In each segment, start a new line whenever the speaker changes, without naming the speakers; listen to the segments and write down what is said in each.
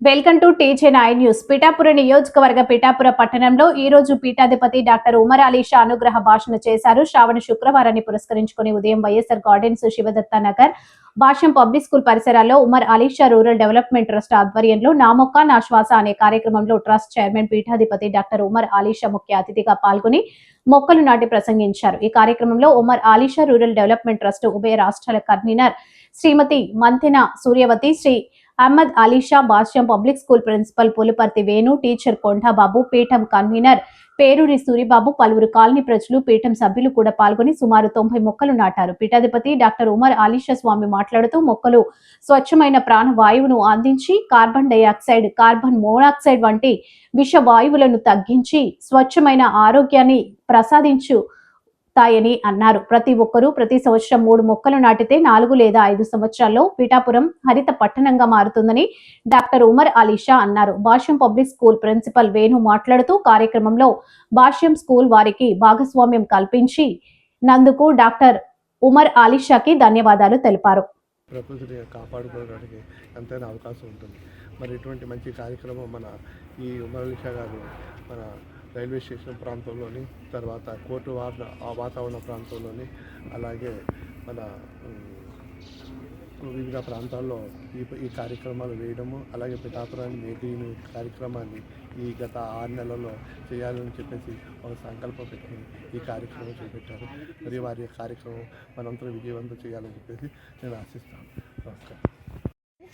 Welcome to TJ nine news. Pithapura నియోజకవర్గ పిఠాపుర పట్టణంలో ఈ రోజు పీఠాధిపతి డాక్టర్ ఉమర్ అలీ షా అనుగ్రహ భాషణ చేశారు. శ్రావణ శుక్రవారాన్ని పురస్కరించుకుని ఉదయం YSR gardens Shivadatta Nagar Bhashyam public school పరిసరాల్లో Umar Alisha rural development trust ఆధ్వర్యంలో నా మొక్క నా శ్వాస అనే కార్యక్రమంలో ట్రస్ట్ చైర్మన్ పీఠాధిపతి డాక్టర్ ఉమర్ అలీషా ముఖ్య అతిథిగా పాల్గొని మొక్కలు నాటి ప్రసంగించారు. ఈ కార్యక్రమంలో Umar Alisha rural development trust ఉభయ రాష్ట్రాల convener Shrimati Mantena Suryavathi Shri Ahmed Alisha Bhashyam public school principal Pulaparthi Venu teacher Kondababu పీఠం కన్వీనర్ పేరూరి సూరిబాబు పలువురు కాలనీ ప్రజలు పీఠం సభ్యులు కూడా పాల్గొని సుమారు తొంభై మొక్కలు నాటారు. పీఠాధిపతి డాక్టర్ ఉమర్ ఆలీషా స్వామి మాట్లాడుతూ మొక్కలు స్వచ్ఛమైన ప్రాణవాయువును అందించి కార్బన్ డైఆక్సైడ్ కార్బన్ మోనాక్సైడ్ వంటి విష వాయువులను తగ్గించి స్వచ్ఛమైన ఆరోగ్యాన్ని ప్రసాదించు తాయని అన్నారు. ప్రతి ఒక్కరూ ప్రతి సంవత్సరం మూడు మొక్కలు నాటితే నాలుగు లేదా ఐదు సంవత్సరాల్లో పిఠాపురం హరిత పట్టణంగా మారుతుందని డాక్టర్ ఉమర్ అలీషా అన్నారు. Bhashyam public school principal Venu మాట్లాడుతూ కార్యక్రమంలో భాష్యం స్కూల్ వారికి భాగస్వామ్యం కల్పించి నందుకు డాక్టర్ ఉమర్ అలీషాకి ధన్యవాదాలు తెలిపారు.
ప్రకృతిని కాపాడుకోవడానికి ఎంతైనా అవకాశం ఉంటుంది. మరి ఇటువంటి మంచి కార్యక్రమం మన ఈ ఉమరలిషా గారు మన రైల్వే స్టేషన్ ప్రాంతంలోని తర్వాత కోర్టు వాత ఆ వాతావరణ ప్రాంతంలోని అలాగే మన వివిధ ప్రాంతాల్లో ఈ ఈ కార్యక్రమాలు వేయడము అలాగే పిఠాపురాన్ని మేకీని కార్యక్రమాన్ని ఈ గత ఆరు నెలల్లో చేయాలని చెప్పేసి ఒక సంకల్పం పెట్టుకుని ఈ కార్యక్రమం చేపట్టారు. మరి వారి కార్యక్రమం మనంతా విజయవంతం చేయాలని చెప్పేసి నేను ఆశిస్తాను. నమస్కారం.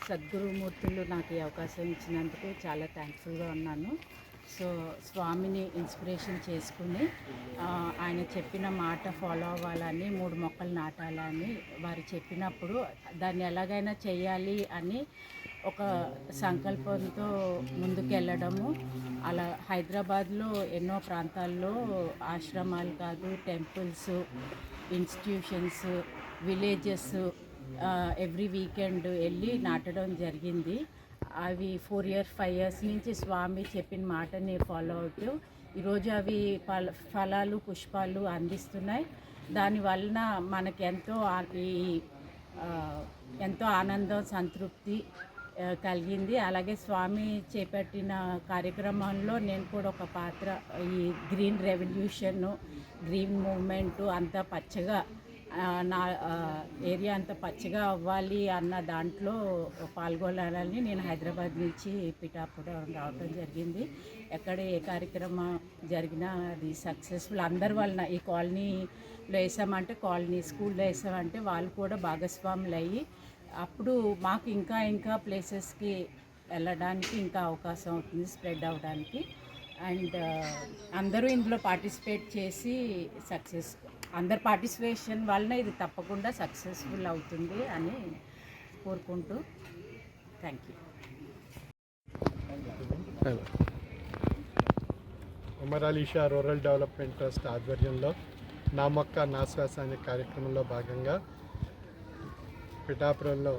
సద్గురుమూర్తులు నాకు ఈ అవకాశం ఇచ్చినందుకు చాలా థ్యాంక్ఫుల్గా ఉన్నాను. సో స్వామిని ఇన్స్పిరేషన్ చేసుకుని ఆయన చెప్పిన మాట ఫాలో అవ్వాలని మూడు మొక్కలు నాటాలని వారు చెప్పినప్పుడు దాన్ని ఎలాగైనా చేయాలి అని ఒక సంకల్పంతో ముందుకెళ్ళడము. అలా హైదరాబాద్లో ఎన్నో ప్రాంతాల్లో ఆశ్రమాలు కాదు temples institutions villages every weekend వెళ్ళి నాటడం జరిగింది. అవి ఫోర్ ఇయర్స్ ఫైవ్ ఇయర్స్ నుంచి స్వామి చెప్పిన మాటని ఫాలో అవుతూ ఈరోజు అవి ఫల ఫలాలు పుష్పాలు అందిస్తున్నాయి. దాని వలన మనకి ఎంతో ఈ ఎంతో ఆనందం సంతృప్తి కలిగింది. అలాగే స్వామి చేపట్టిన కార్యక్రమంలో నేను కూడా ఒక పాత్ర ఈ గ్రీన్ రెవల్యూషన్ గ్రీన్ మూమెంటు అంతా పచ్చగా నా ఏరియా అంత పచ్చగా అవ్వాలి అన్న దాంట్లో పాల్గొనాలని నేను హైదరాబాద్ నుంచి పిఠాపురం రావడం జరిగింది. ఎక్కడ ఏ కార్యక్రమం జరిగినా అది సక్సెస్ఫుల్ అందరి వలన ఈ కాలనీలో వేసామంటే కాలనీ స్కూల్లో వేసామంటే వాళ్ళు కూడా భాగస్వాములు అయ్యి అప్పుడు మాకు ఇంకా ఇంకా ప్లేసెస్కి వెళ్ళడానికి ఇంకా అవకాశం అవుతుంది స్ప్రెడ్ అవ్వడానికి అండ్ అందరూ ఇందులో పార్టిసిపేట్ చేసి సక్సెస్ అందరి పార్టిసిపేషన్ వలన ఇది తప్పకుండా సక్సెస్ఫుల్ అవుతుంది అని కోరుకుంటూ thank you.
Umar Alisha rural development trust ఆధ్వర్యంలో నా మొక్క నా శ్వాస అనే కార్యక్రమంలో భాగంగా పిఠాపురంలో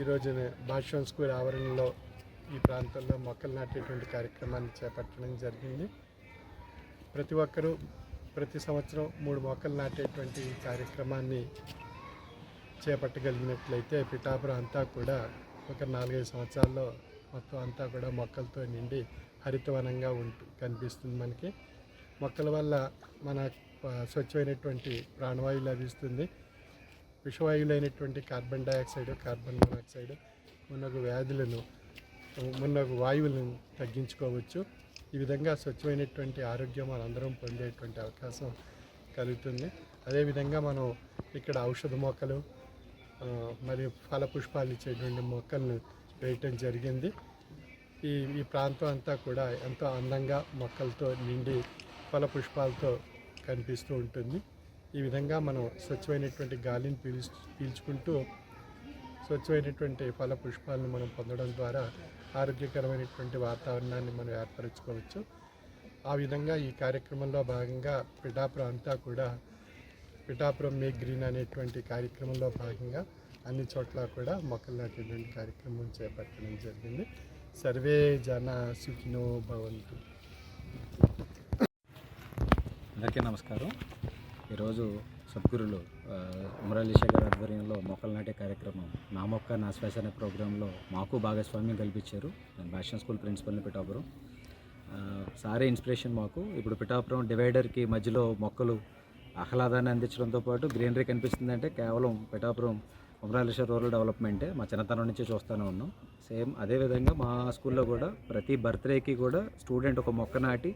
ఈరోజు భాష్యం స్కూల్ ఆవరణలో ఈ ప్రాంతంలో మొక్కలు నాటేటువంటి కార్యక్రమాన్ని చేపట్టడం జరిగింది. ప్రతి ఒక్కరూ ప్రతి సంవత్సరం మూడు మొక్కలు నాటేటువంటి కార్యక్రమాన్ని చేపట్టగలిగినట్లయితే పిఠాపురం అంతా కూడా ఒక నాలుగైదు సంవత్సరాల్లో మొత్తం అంతా కూడా మొక్కలతో నిండి హరితవనంగా ఉంటు కనిపిస్తుంది మనకి. మొక్కల వల్ల మన స్వచ్ఛమైనటువంటి ప్రాణవాయువు లభిస్తుంది. విషవాయువులైనటువంటి కార్బన్ డైఆక్సైడ్ కార్బన్ మోనాక్సైడ్ మున్నగు వ్యాధులను మున్నగు వాయువులను తగ్గించుకోవచ్చు. ఈ విధంగా స్వచ్ఛమైనటువంటి ఆరోగ్యం మనందరం పొందేటువంటి అవకాశం కలుగుతుంది. అదేవిధంగా మనం ఇక్కడ ఔషధ మొక్కలు మరియు ఫల పుష్పాలు ఇచ్చేటువంటి మొక్కలను వేయటం జరిగింది. ఈ ఈ ప్రాంతం అంతా కూడా ఎంతో అందంగా మొక్కలతో నిండి ఫల పుష్పాలతో కనిపిస్తూ ఉంటుంది. ఈ విధంగా మనం స్వచ్ఛమైనటువంటి గాలిని పీల్చు పీల్చుకుంటూ స్వచ్ఛమైనటువంటి ఫల పుష్పాలను మనం పొందడం ద్వారా ఆరోగ్యకరమైనటువంటి వాతావరణాన్ని మనం ఏర్పరచుకోవచ్చు. ఆ విధంగా ఈ కార్యక్రమంలో భాగంగా పిఠాపురం అంతా కూడా పిఠాపురం మేక్ గ్రీన్ అనేటువంటి కార్యక్రమంలో భాగంగా అన్ని చోట్ల కూడా మొక్కలు నాటేటువంటి కార్యక్రమం చేపట్టడం జరిగింది. సర్వే జన సుఖినో భవంతు.
అందరికీ నమస్కారం. ఈరోజు సద్గురులు ఆ, గారి ఆధ్వర్యంలో మొక్కలు నాటే కార్యక్రమం నా మొక్క నా శ్వాస అనే ప్రోగ్రాంలో మాకు భాగస్వామ్యం కల్పించారు. నేను భాషన్ స్కూల్ ప్రిన్సిపల్ని పిఠాపురం. సారే ఇన్స్పిరేషన్ మాకు. ఇప్పుడు పిఠాపురం డివైడర్కి మధ్యలో మొక్కలు ఆహ్లాదాన్ని అందించడంతో పాటు గ్రీనరీ కనిపిస్తుందంటే కేవలం పిఠాపురం ఉమరాలిషా రూరల్ డెవలప్మెంటే మా చిన్నతనం నుంచి చూస్తూనే ఉన్నాం. సేమ్ అదేవిధంగా మా స్కూల్లో కూడా ప్రతి బర్త్డేకి కూడా స్టూడెంట్ ఒక మొక్క నాటి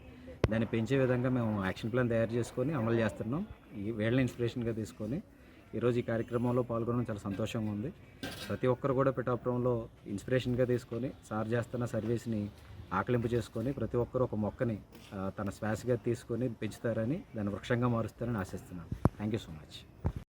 దాన్ని పెంచే విధంగా మేము యాక్షన్ ప్లాన్ తయారు చేసుకొని అమలు చేస్తున్నాం. ఈ వేళ్ళని ఇన్స్పిరేషన్గా తీసుకొని ఈరోజు ఈ కార్యక్రమంలో పాల్గొనడం చాలా సంతోషంగా ఉంది. ప్రతి ఒక్కరు కూడా పిఠాపురంలో ఇన్స్పిరేషన్గా తీసుకొని సార్ చేస్తున్న సర్వీస్ని ఆకలింపు చేసుకొని ప్రతి ఒక్కరు ఒక మొక్కని తన శ్వాసగా తీసుకొని పెంచుతారని దాన్ని వృక్షంగా మారుస్తారని ఆశిస్తున్నాను. Thank you so much